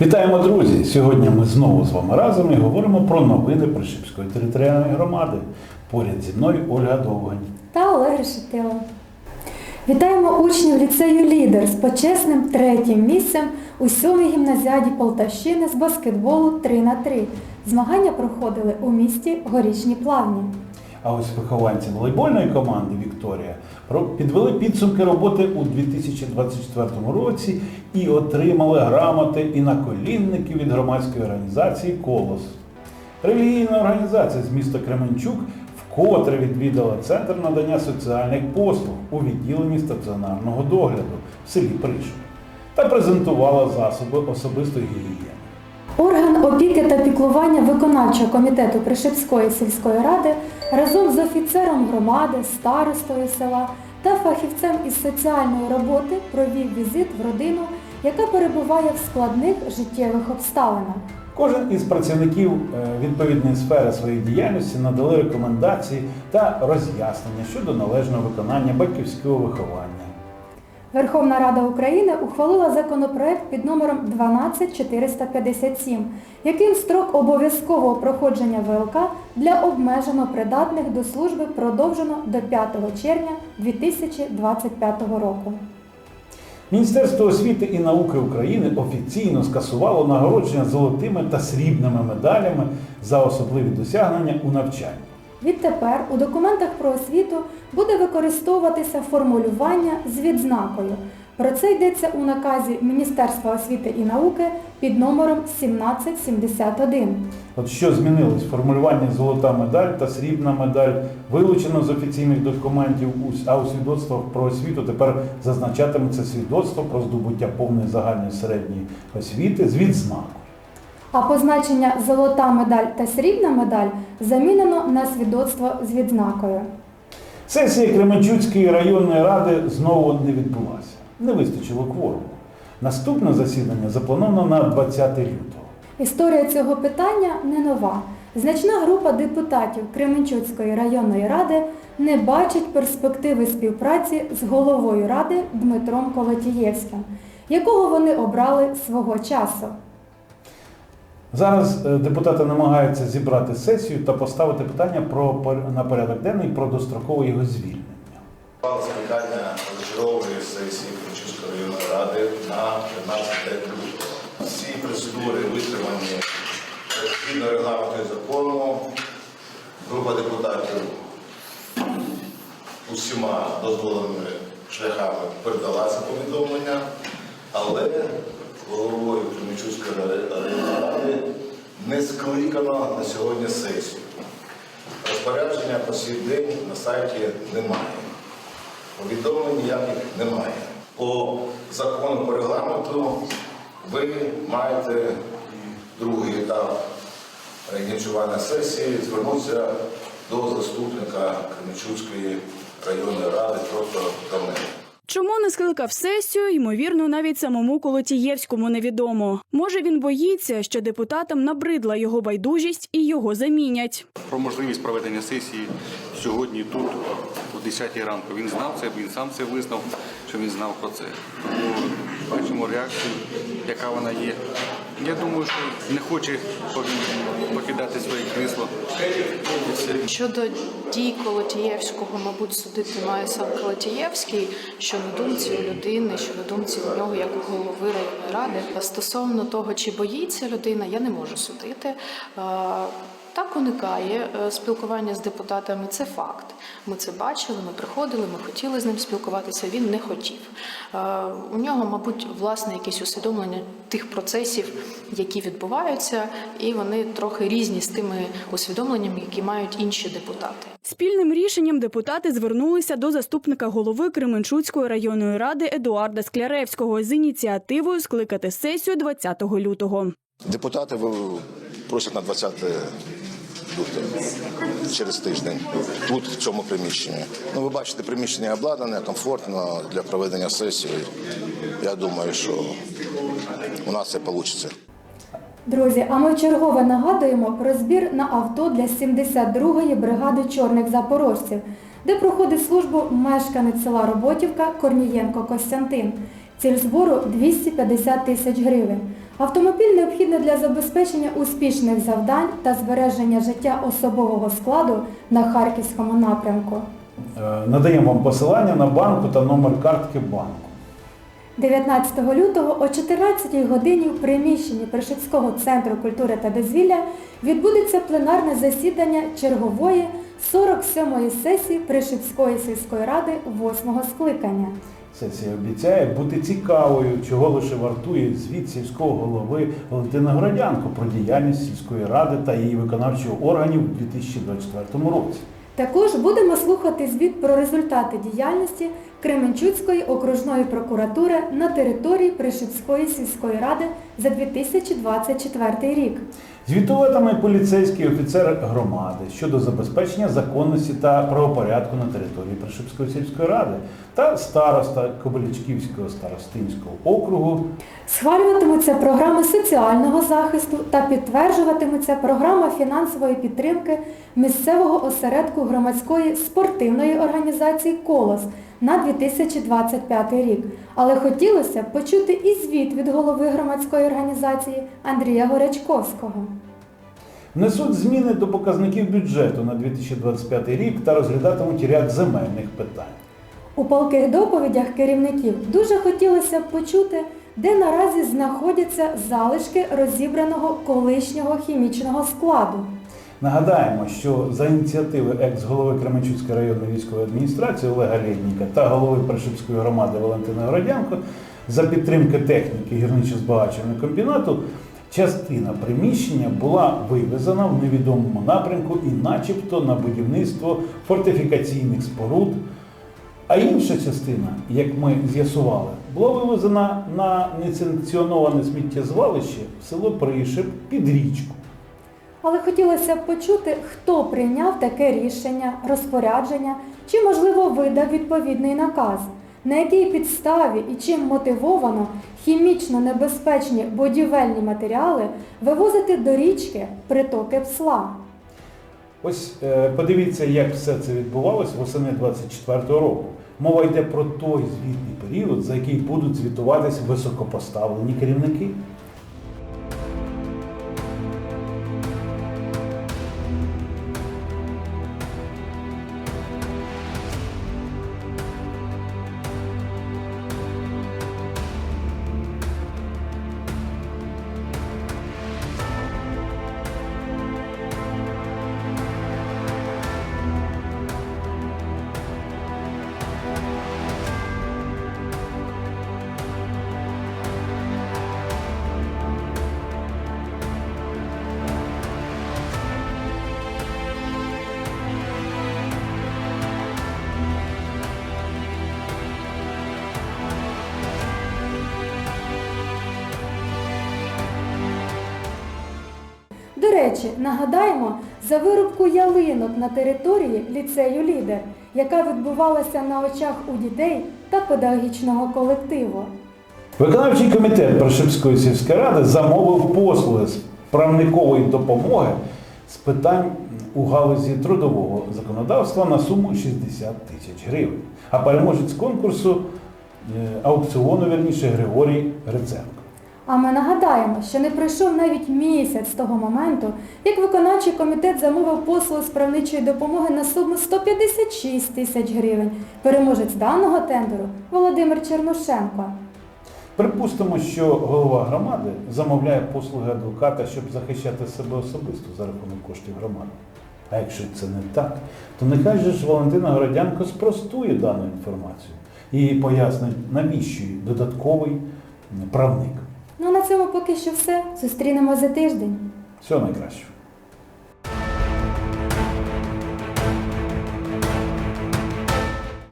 Вітаємо, друзі! Сьогодні ми знову з вами разом і говоримо про новини Пришипської територіальної громади. Поряд зі мною Ольга Довгань. та Олег Решетило. Вітаємо учнів ліцею Лідер з почесним третім місцем у сьомій гімназіаді Полтавщини з баскетболу 3 на 3 Змагання проходили у місті Горішні Плавні. А ось вихованці волейбольної команди Вікторія підвели підсумки роботи у 2024 році і отримали грамоти і наколінники від громадської організації Колос. Релігійна організація з міста Кременчук вкотре відвідала центр надання соціальних послуг у відділенні стаціонарного догляду в селі Пришип та презентувала засоби особистої гігієни. Орган опіки та піклування виконавчого комітету Пришипської сільської ради разом з офіцером громади, старостою села та фахівцем із соціальної роботи провів візит в родину, яка перебуває в складних життєвих обставинах. Кожен із працівників е, відповідної сфери своєї діяльності надали рекомендації та роз'яснення щодо належного виконання батьківського виховання. Верховна Рада України ухвалила законопроект під номером 12457, яким строк обов'язкового проходження ВЛК для обмежено придатних до служби продовжено до 5 червня 2025 року. Міністерство освіти і науки України офіційно скасувало нагородження золотими та срібними медалями за особливі досягнення у навчанні. Відтепер у документах про освіту буде використовуватися формулювання з відзнакою. Про це йдеться у наказі Міністерства освіти і науки під номером 1771. От що змінилось? Формулювання золота медаль та срібна медаль вилучено з офіційних документів, а у свідоцтвах про освіту тепер зазначатиметься свідоцтво про здобуття повної загальної середньої освіти з відзнакою. А позначення золота медаль та срібна медаль замінено на свідоцтво з відзнакою. Сесія Кременчуцької районної ради знову не відбулася. Не вистачило кворуму. Наступне засідання заплановано на 20 лютого. Історія цього питання не нова. Значна група депутатів Кременчуцької районної ради не бачить перспективи співпраці з головою ради Дмитром Колотієвським, якого вони обрали свого часу. Зараз е, депутати намагаються зібрати сесію та поставити питання про на порядок денний про дострокове його звільнення. Скликання позачергової сесії Кременчуцької районної ради на 15 лютого. Всі процедури витримані згідно регламенту закону. Група депутатів усіма дозволеними шляхами передала це повідомлення, але головою районної ради не скликано на сьогодні сесію. Розпорядження по сій день на сайті немає. Повідомлень ніяких немає. По закону по регламенту ви маєте другий етап ініціювання сесії звернутися до заступника Кременчуцької районної ради просто до мене. Чому не скликав сесію, ймовірно, навіть самому Колотієвському невідомо. Може, він боїться, що депутатам набридла його байдужість і його замінять. про можливість проведення сесії сьогодні тут, о 10 ранку. Він знав це, він сам це визнав, що він знав про це. Тому бачимо реакцію, яка вона є. Я думаю, що не хоче пок- покидати своє крісло. Щодо дій Колотієвського, мабуть, судити має сам Колотієвський, що на думці у людини, що на думці у нього як у голови районної ради. Стосовно того, чи боїться людина, я не можу судити. Так уникає е, спілкування з депутатами. Це факт. Ми це бачили, ми приходили, ми хотіли з ним спілкуватися. Він не хотів. Е, У нього, мабуть, власне якесь усвідомлення тих процесів, які відбуваються, і вони трохи різні з тими усвідомленнями, які мають інші депутати. Спільним рішенням депутати звернулися до заступника голови Кременчуцької районної ради Едуарда Скляревського з ініціативою скликати сесію 20 лютого. Депутати просять на 20 лютого, через тиждень, тут, в цьому приміщенні. Ну, ви бачите, приміщення обладнане, комфортно для проведення сесії. Я думаю, що у нас це вийде. Друзі, а ми вчергове нагадуємо про збір на авто для 72-ї бригади чорних запорожців, де проходить службу мешканець села Роботівка Корнієнко Костянтин. Ціль збору 250 тисяч гривень. Автомобіль необхідний для забезпечення успішних завдань та збереження життя особового складу на Харківському напрямку. Е, Надаємо вам посилання на банку та номер картки банку. 19 лютого о 14 годині в приміщенні Пришипського центру культури та дозвілля відбудеться пленарне засідання чергової 47-ї сесії Пришипської сільської ради 8-го скликання. Сесія обіцяє бути цікавою, чого лише вартує звіт сільського голови Валентина Градянко про діяльність сільської ради та її виконавчого органів у 2024 році. Також будемо слухати звіт про результати діяльності Кременчуцької окружної прокуратури на території Пришипської сільської ради за 2024 рік. Звітуватиме поліцейський офіцер громади щодо забезпечення законності та правопорядку на території Пришипської сільської ради та староста Кобилячківського старостинського округу. Схвалюватимуться програми соціального захисту та підтверджуватиметься програма фінансової підтримки місцевого осередку громадської спортивної організації Колос на 2025 рік. Але хотілося б почути і звіт від голови громадської організації Андрія Горячковського. внесуть зміни до показників бюджету на 2025 рік та розглядатимуть ряд земельних питань. У палких доповідях керівників дуже хотілося б почути, де наразі знаходяться залишки розібраного колишнього хімічного складу. Нагадаємо, що за ініціативи екс-голови Кременчуцької районної військової адміністрації Олега Лєдніка та голови Пришипської громади Валентина Городянко за підтримки техніки гірничо-збагачувального комбінату частина приміщення була вивезена в невідомому напрямку і начебто на будівництво фортифікаційних споруд. А інша частина, як ми з'ясували, була вивезена на несанкціоноване сміттєзвалище в село Пришип під річку. Але хотілося б почути, хто прийняв таке рішення, розпорядження чи, можливо, видав відповідний наказ, на якій підставі і чим мотивовано хімічно небезпечні будівельні матеріали вивозити до річки притоки псла. Ось е, подивіться, як все це відбувалось восени 24-го року. Мова йде про той звітний період, за який будуть звітуватись високопоставлені керівники. До речі, нагадаємо за вирубку ялинок на території ліцею Лідер, яка відбувалася на очах у дітей та педагогічного колективу. Виконавчий комітет Прошипської сільської ради замовив послуги з правникової допомоги з питань у галузі трудового законодавства на суму 60 тисяч гривень. А переможець конкурсу е, аукціону, вірніше, Григорій Гриценко. А ми нагадаємо, що не пройшов навіть місяць з того моменту, як виконавчий комітет замовив послуги з правничої допомоги на суму 156 тисяч гривень. Переможець даного тендеру Володимир Черношенко. Припустимо, що голова громади замовляє послуги адвоката, щоб захищати себе особисто за рахунок коштів громади. А якщо це не так, то нехай же ж Валентина Городянко спростує дану інформацію і пояснить, навіщо додатковий правник. Ну а на цьому поки що все. Зустрінемо за тиждень. Всього найкращого.